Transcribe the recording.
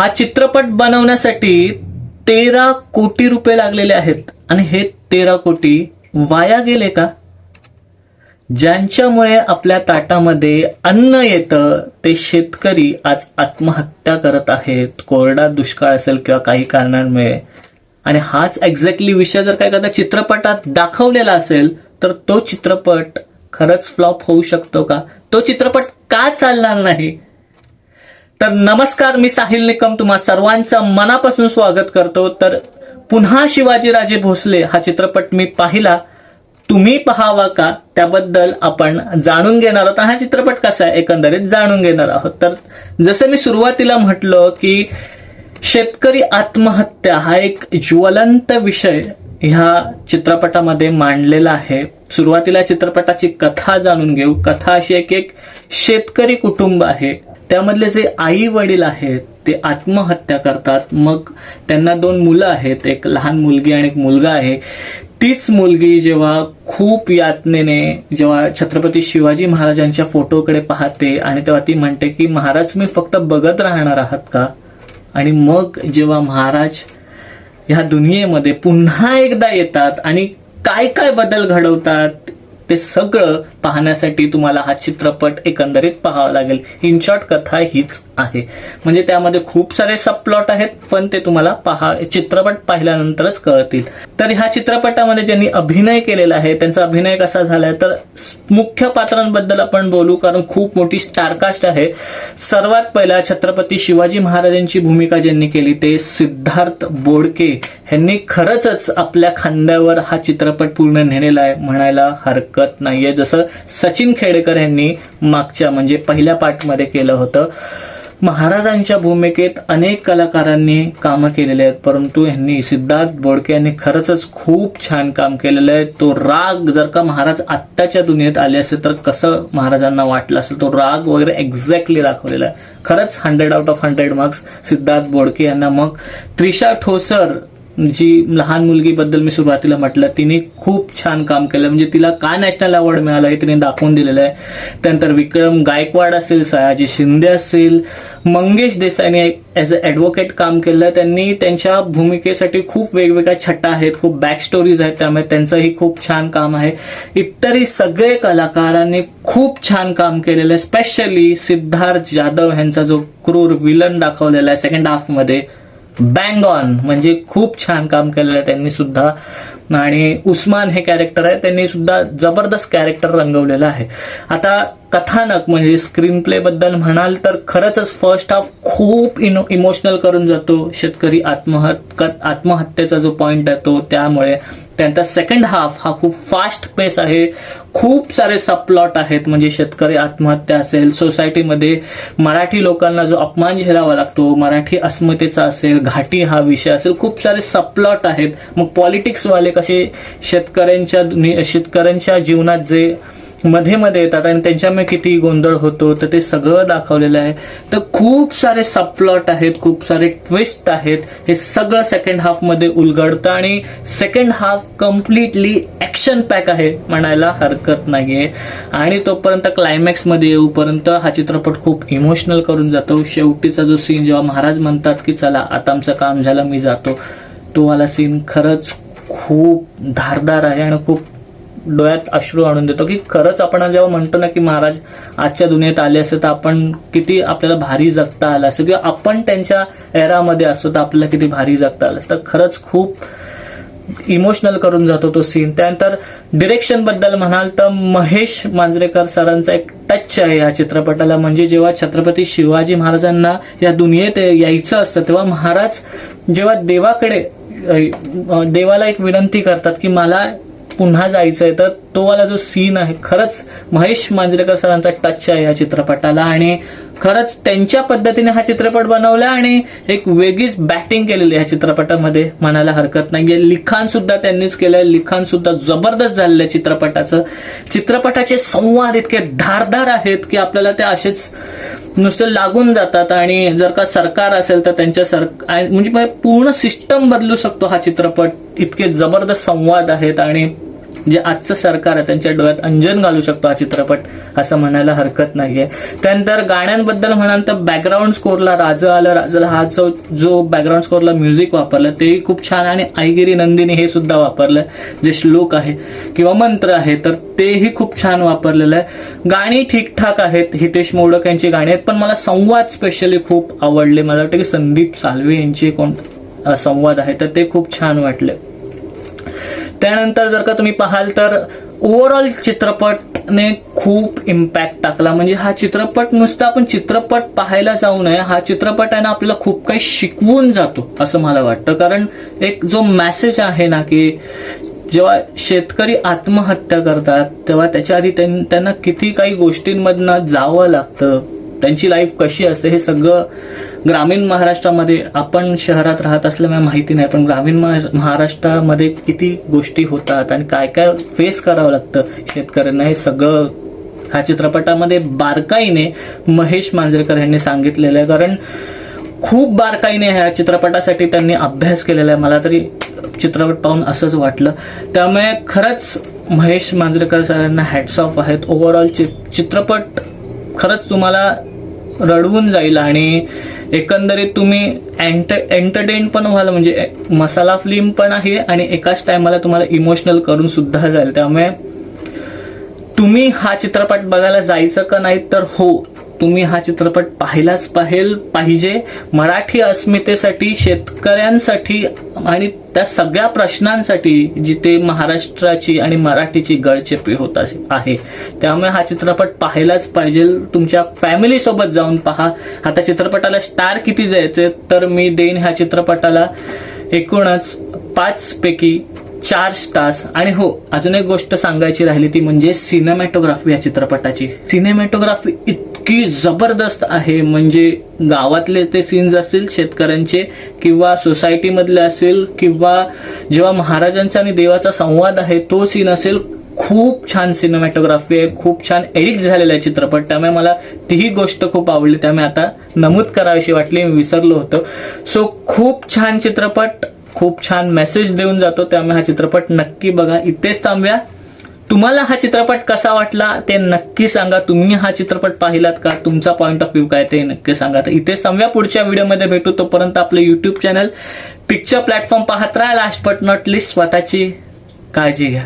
हा चित्रपट बनवण्यासाठी तेरा कोटी रुपये लागलेले आहेत. आणि हे तेरा कोटी वाया गेले का? ज्यांच्यामुळे आपल्या ताटामध्ये अन्न येतं ते शेतकरी आज आत्महत्या करत आहेत. कोरडा दुष्काळ असेल किंवा काही कारणांमुळे. आणि हाच एक्झॅक्टली विषय जर काय करता चित्रपटात दाखवलेला असेल तर तो चित्रपट खरंच फ्लॉप होऊ शकतो का? तो चित्रपट का चालणार नाही? तर नमस्कार मी साहिल निकम. तुम्हा सर्वांचं मनापासून स्वागत करतो. तर पुन्हा शिवाजीराजे भोसले हा चित्रपट मी पाहिला. तुम्ही पाहावा का? त्याबद्दल आपण जाणून घेणार आहोत. हा चित्रपट कसा आहे? एकंदरीत जाणून घेणार आहोत. तर जसं मी सुरुवातीला म्हटलं की शेतकरी आत्महत्या हा एक ज्वलंत विषय ह्या चित्रपटामध्ये मांडलेला आहे. सुरुवातीला चित्रपटाची कथा जाणून घेऊ. कथा अशी एक एक शेतकरी कुटुंब आहे. त्यामधले जे आई वडील आहेत ते आत्महत्या करतात. मग त्यांना दोन मुलं आहेत एक लहान मुलगी आणि एक मुलगा आहे. तीच मुलगी जेव्हा खूप यातनेने जेव्हा छत्रपती शिवाजी महाराजांच्या फोटोकडे पाहते आणि तेव्हा ती म्हणते की महाराज मी फक्त बघत राहणार आहात का? आणि मग जेव्हा महाराज ह्या दुनियेमध्ये पुन्हा एकदा येतात आणि काय काय बदल घडवतात ते सगळं पाहण्यासाठी तुम्हाला हा चित्रपट एकंदरीत पाहावा लागेल. इन शॉर्ट कथा हीच आहे. म्हणजे त्यामध्ये खूप सारे सबप्लॉट आहेत पण ते तुम्हाला पहा चित्रपट पाहिल्यानंतरच कळतील. तर ह्या चित्रपटामध्ये ज्यांनी अभिनय केलेला आहे त्यांचा अभिनय कसा झालाय तर मुख्य पात्रांबद्दल आपण बोलू कारण खूप मोठी स्टारकास्ट आहे. सर्वात पहिला छत्रपती शिवाजी महाराजांची भूमिका ज्यांनी केली ते सिद्धार्थ बोडके. ह्यांनी खरंच आपल्या खांद्यावर हा चित्रपट पूर्ण नेलेला आहे. म्हणायला हरकत नाहीये. जसं सचिन खेडेकर यांनी मागच्या म्हणजे पहिल्या पार्टमध्ये केलं होतं. महाराजांच्या भूमिकेत अनेक कलाकारांनी कामं केलेली आहेत परंतु यांनी सिद्धार्थ बोडके यांनी खरंच खूप छान काम केलेलं आहे. तो राग जर का महाराज आत्ताच्या दुनियेत आले असेल तर कसं महाराजांना वाटलं असेल? तो राग वगैरे एक्झॅक्टली दाखवलेला आहे. खरंच hundred out of hundred marks Siddharth Bodke यांना. मग त्रिशा ठोसर जी लहान मुलगीबद्दल मी सुरुवातीला म्हटलं तिने खूप छान काम केलं. म्हणजे तिला का नॅशनल अवॉर्ड मिळाला हे तिने दाखवून दिलेलं आहे. त्यानंतर विक्रम गायकवाड असेल सयाजी शिंदे असेल मंगेश देसाईने ॲज अ ॲडव्होकेट काम केलं. त्यांनी त्यांच्या भूमिकेसाठी खूप वेगवेगळ्या छटा आहेत खूप बॅक स्टोरीज आहेत त्यामुळे त्यांचंही खूप छान काम आहे. इतरही सगळे कलाकारांनी खूप छान काम केलेलं आहे. स्पेशली सिद्धार्थ जाधव यांचा जो क्रूर विलन दाखवलेला आहे सेकंड हाफमध्ये बँग ऑन म्हणजे खूप छान काम केलेलं आहे त्यांनी सुद्धा. आणि उस्मान हे कॅरेक्टर आहे त्यांनी सुद्धा जबरदस्त कॅरेक्टर रंगवलेलं आहे. आता कथानक म्हणजे स्क्रीन प्ले बद्दल म्हणाल तर खरंच फर्स्ट हाफ खूप इनो इमोशनल करून जातो. शेतकरी आत्महत आत्महत्येचा जो पॉइंट आहे तो त्यामुळे त्यांचा सेकंड हाफ हा खूप फास्ट पेस आहे. खूप सारे सबप्लॉट आहेत म्हणजे शेतकरी आत्महत्या असेल सोसायटीमध्ये मराठी लोकांना जो अपमान झेलावा लागतो मराठी अस्मितेचा असेल घाटी हा विषय असेल खूप सारे सबप्लॉट आहेत. मग पॉलिटिक्सवाले कसे शेतकऱ्यांच्या शेतकऱ्यांच्या जीवनात जे मध्ये मध्ये येतात आणि त्यांच्यामुळे किती गोंधळ होतो तर ते सगळं दाखवलेलं आहे. तर खूप सारे सबप्लॉट आहेत खूप सारे ट्विस्ट आहेत. हे सगळं सेकंड हाफमध्ये उलगडतं आणि second half completely action pack आहे म्हणायला हरकत नाहीये. आणि तोपर्यंत क्लायमॅक्समध्ये येऊपर्यंत हा चित्रपट खूप इमोशनल करून जातो. शेवटीचा जो सीन जेव्हा महाराज म्हणतात की चला आता आमचं काम झालं मी जातो. तो वाला सीन खरंच खूप धारदार आहे आणि खूप डोळ्यात अश्रू आणून देतो की खरंच आपण जेव्हा म्हणतो ना की महाराज आजच्या दुनियेत आले असते तर आपण किती आपल्याला भारी जगता आलं असतं किंवा आपण त्यांच्या एरामध्ये असतो तर आपल्याला किती भारी जगता आलं असतं. खरंच खूप इमोशनल करून जातो तो सीन. त्यानंतर डिरेक्शनबद्दल म्हणाल तर महेश मांजरेकर सरांचा एक टच आहे या चित्रपटाला. म्हणजे जेव्हा छत्रपती शिवाजी महाराजांना या दुनियेत यायचं असतं तेव्हा महाराज जेव्हा देवाकडे देवाला एक विनंती करतात की मला पुन्हा जायचं आहे तर तो वाला जो सीन आहे खरंच महेश मांजरेकर सरांचा टच आहे या चित्रपटाला. आणि खरंच त्यांच्या पद्धतीने हा चित्रपट बनवला आणि एक वेगळीच बॅटिंग केलेली आहे या चित्रपटामध्ये. म्हणायला हरकत नाहीये. लिखाण सुद्धा त्यांनीच केलंय. लिखाण सुद्धा जबरदस्त झालेलं आहे चित्रपटाचं. चित्रपटाचे संवाद इतके धारदार आहेत की आपल्याला ते असेच नुसते लागून जातात. आणि जर का सरकार असेल तर त्यांच्या सर म्हणजे पूर्ण सिस्टम बदलू शकतो हा चित्रपट. इतके जबरदस्त संवाद आहेत आणि जे आजचं सरकार आहे त्यांच्या डोळ्यात अंजन घालू शकतो हा चित्रपट असं म्हणायला हरकत नाहीये. त्यानंतर गाण्यांबद्दल म्हणाल तर बॅकग्राऊंड स्कोरला राजा आलं. राजाला हा जो जो बॅकग्राऊंड स्कोरला म्युझिक वापरलं तेही खूप छान आणि आईगिरी नंदिनी हे सुद्धा वापरलं जे श्लोक आहे किंवा मंत्र आहे तर तेही खूप छान वापरलेलं आहे. गाणी ठीकठाक आहेत हितेश मोडक यांची गाणी आहेत पण मला संवाद स्पेशली खूप आवडले. मला वाटतं की संदीप साल्वे यांचे कोण संवाद आहे तर ते खूप छान वाटले. त्यानंतर जर का तुम्ही पाहाल तर ओव्हरऑल चित्रपटने खूप इम्पॅक्ट टाकला. म्हणजे हा चित्रपट नुसता आपण चित्रपट पाहायला जाऊ नये हा चित्रपट आहे ना आपल्याला खूप काही शिकवून जातो असं मला वाटतं. कारण एक जो मेसेज आहे ना की जेव्हा शेतकरी आत्महत्या करतात तेव्हा त्याच्या आधी त्यांना किती काही गोष्टींमधनं जावं लागतं. त्यांची लाईफ कशी असते हे सगळं ग्रामीण महाराष्ट्रामध्ये आपण शहरात राहत असल्यामुळे माहिती नाही पण ग्रामीण महा- महाराष्ट्रामध्ये किती गोष्टी होतात आणि काय काय फेस करावं लागतं शेतकऱ्यांना हे सगळं. ह्या चित्रपटामध्ये बारकाईने महेश मांजरेकर यांनी सांगितलेलं आहे. कारण खूप बारकाईने ह्या चित्रपटासाठी त्यांनी अभ्यास केलेला आहे. मला तरी चित्रपट पाहून असंच वाटलं. त्यामुळे खरंच महेश मांजरेकर सरांना हॅट्स ऑफ आहेत. ओव्हरऑल चित्रपट खरंच तुम्हाला रडवून जाईल आणि एकंदरीत तुम्ही एंट एंटरटेन पण व्हाल म्हणजे मसाला फिल्म पण आहे आणि एकाच टायमाला तुम्हाला इमोशनल करून सुद्धा जाईल. त्यामुळे तुम्ही हा चित्रपट बघायला जायचं का नाही तर हो तुम्ही हा चित्रपट पाहिलाच पाहिल पाहिजे. मराठी अस्मितेसाठी शेतकऱ्यांसाठी आणि त्या सगळ्या प्रश्नांसाठी जिथे महाराष्ट्राची आणि मराठीची गळचेपी होत आहे. त्यामुळे हा चित्रपट पाहायलाच पाहिजे. तुमच्या फॅमिली सोबत जाऊन पहा. आता चित्रपटाला स्टार किती द्यायचे? तर मी देईन ह्या चित्रपटाला एकूणच पाच पैकी चार स्टार्स आणि हो अजून एक गोष्ट सांगायची राहिली ती म्हणजे सिनेमॅटोग्राफी या चित्रपटाची. सिनेमॅटोग्राफी इतकी जबरदस्त आहे म्हणजे गावातले ते सीन्स असतील शेतकऱ्यांचे किंवा सोसायटीमधले असेल किंवा जेव्हा महाराजांचा आणि देवाचा संवाद आहे तो सीन असेल खूप छान सिनेमॅटोग्राफी आहे खूप छान एडिट झालेला आहे चित्रपट. त्यामुळे मला तीही गोष्ट खूप आवडली त्यामुळे आता नमूद करावीशी वाटली मी विसरलो होतो. सो खूप छान चित्रपट खूप छान मेसेज देऊन जातो त्यामुळे हा चित्रपट नक्की बघा. इथेच थांबूया. तुम्हाला हा चित्रपट कसा वाटला ते नक्की सांगा. तुम्ही हा चित्रपट पाहिलात का? तुमचा पॉईंट ऑफ व्ह्यू काय ते नक्की सांगा. तर इथेच थांबूया. पुढच्या व्हिडिओमध्ये भेटू. तोपर्यंत आपलं युट्यूब चॅनल पिक्चर प्लॅटफॉर्म पाहत राहा. लास्ट बट नॉट लिस्ट स्वतःची काळजी घ्या.